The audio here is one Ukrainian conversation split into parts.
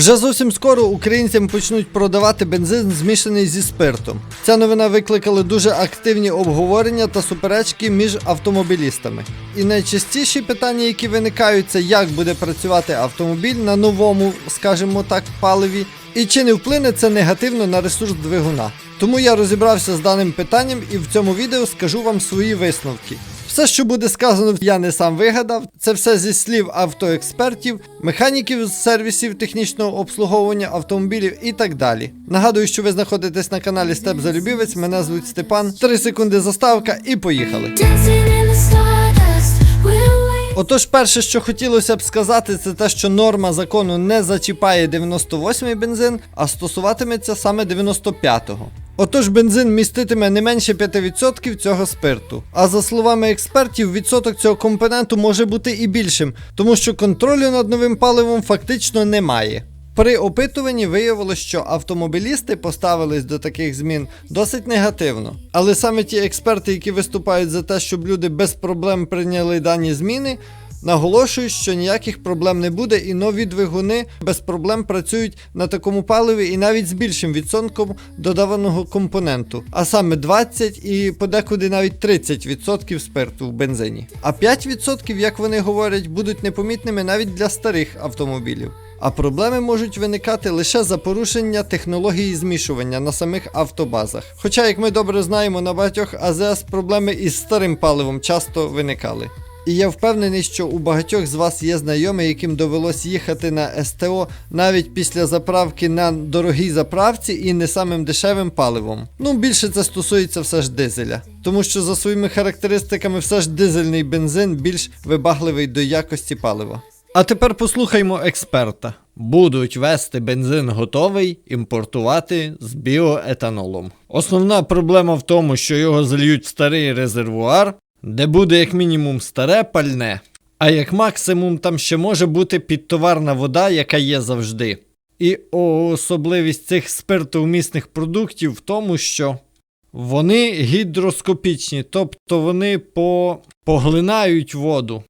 Вже зовсім скоро українцям почнуть продавати бензин змішаний зі спиртом. Ця новина викликала дуже активні обговорення та суперечки між автомобілістами. І найчастіші питання, які виникають, це як буде працювати автомобіль на новому, скажімо так, паливі, і чи не вплине це негативно на ресурс двигуна. Тому я розібрався з даним питанням і в цьому відео скажу вам свої висновки. Все, що буде сказано, я не сам вигадав. Це все зі слів автоекспертів, механіків з сервісів технічного обслуговування автомобілів і так далі. Нагадую, що ви знаходитесь на каналі Степ Залюбівець. Мене звуть Степан. Три секунди заставка і поїхали. Отож, перше, що хотілося б сказати, це те, що норма закону не зачіпає 98-й бензин, а стосуватиметься саме 95-го. Отож, бензин міститиме не менше 5% цього спирту. А за словами експертів, відсоток цього компоненту може бути і більшим, тому що контролю над новим паливом фактично немає. При опитуванні виявилось, що автомобілісти поставились до таких змін досить негативно. Але саме ті експерти, які виступають за те, щоб люди без проблем прийняли дані зміни, наголошують, що ніяких проблем не буде, і нові двигуни без проблем працюють на такому паливі і навіть з більшим відсотком додаваного компоненту, а саме 20 і подекуди навіть 30% спирту в бензині. А 5%, як вони говорять, будуть непомітними навіть для старих автомобілів. А проблеми можуть виникати лише за порушення технології змішування на самих автобазах. Хоча, як ми добре знаємо, на багатьох АЗС проблеми із старим паливом часто виникали. І я впевнений, що у багатьох з вас є знайомі, яким довелось їхати на СТО навіть після заправки на дорогій заправці і не самим дешевим паливом. Ну, більше це стосується все ж дизеля. Тому що за своїми характеристиками все ж дизельний бензин більш вибагливий до якості палива. А тепер послухаймо експерта. Будуть вести бензин готовий, імпортувати з біоетанолом. Основна проблема в тому, що його зальють в старий резервуар, де буде як мінімум старе пальне, а як максимум там ще може бути підтоварна вода, яка є завжди. І особливість цих спиртовмісних продуктів в тому, що вони гідроскопічні, тобто вони по... поглинають воду.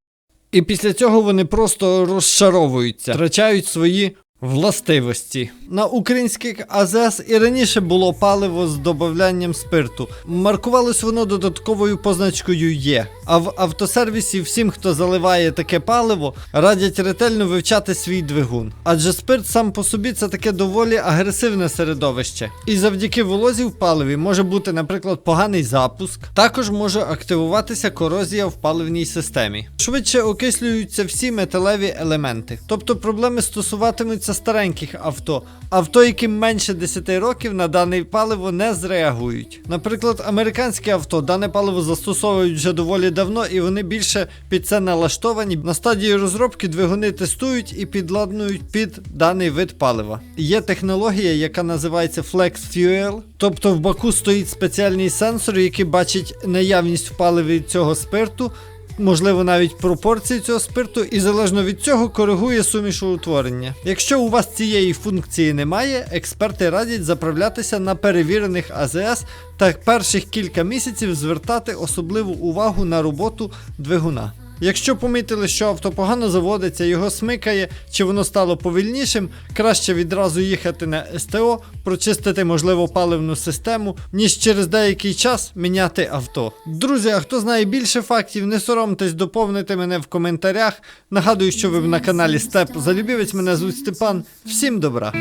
І після цього вони просто розшаровуються, втрачають свої властивості. На українських АЗС і раніше було паливо з додаванням спирту. Маркувалось воно додатковою позначкою Є. А в автосервісі всім, хто заливає таке паливо, радять ретельно вивчати свій двигун. Адже спирт сам по собі це таке доволі агресивне середовище. І завдяки волозі в паливі може бути, наприклад, поганий запуск. Також може активуватися корозія в паливній системі. Швидше окислюються всі металеві елементи. Тобто проблеми стосуватимуться стареньких авто. Авто, яким менше 10 років на дане паливо не зреагують. Наприклад, американське авто дане паливо застосовують вже доволі давно, і вони більше під це налаштовані. На стадії розробки двигуни тестують і підладнують під даний вид палива. Є технологія, яка називається Flex Fuel, тобто в баку стоїть спеціальний сенсор, який бачить наявність в паливі цього спирту. Можливо, навіть пропорції цього спирту, і залежно від цього коригує суміш утворення. Якщо у вас цієї функції немає, експерти радять заправлятися на перевірених АЗС та перших кілька місяців звертати особливу увагу на роботу двигуна. Якщо помітили, що авто погано заводиться, його смикає, чи воно стало повільнішим, краще відразу їхати на СТО, прочистити можливо паливну систему, ніж через деякий час міняти авто. Друзі, а хто знає більше фактів, не соромтесь доповнити мене в коментарях. Нагадую, що ви на каналі Степ Залюбівець. Мене звуть Степан. Всім добра!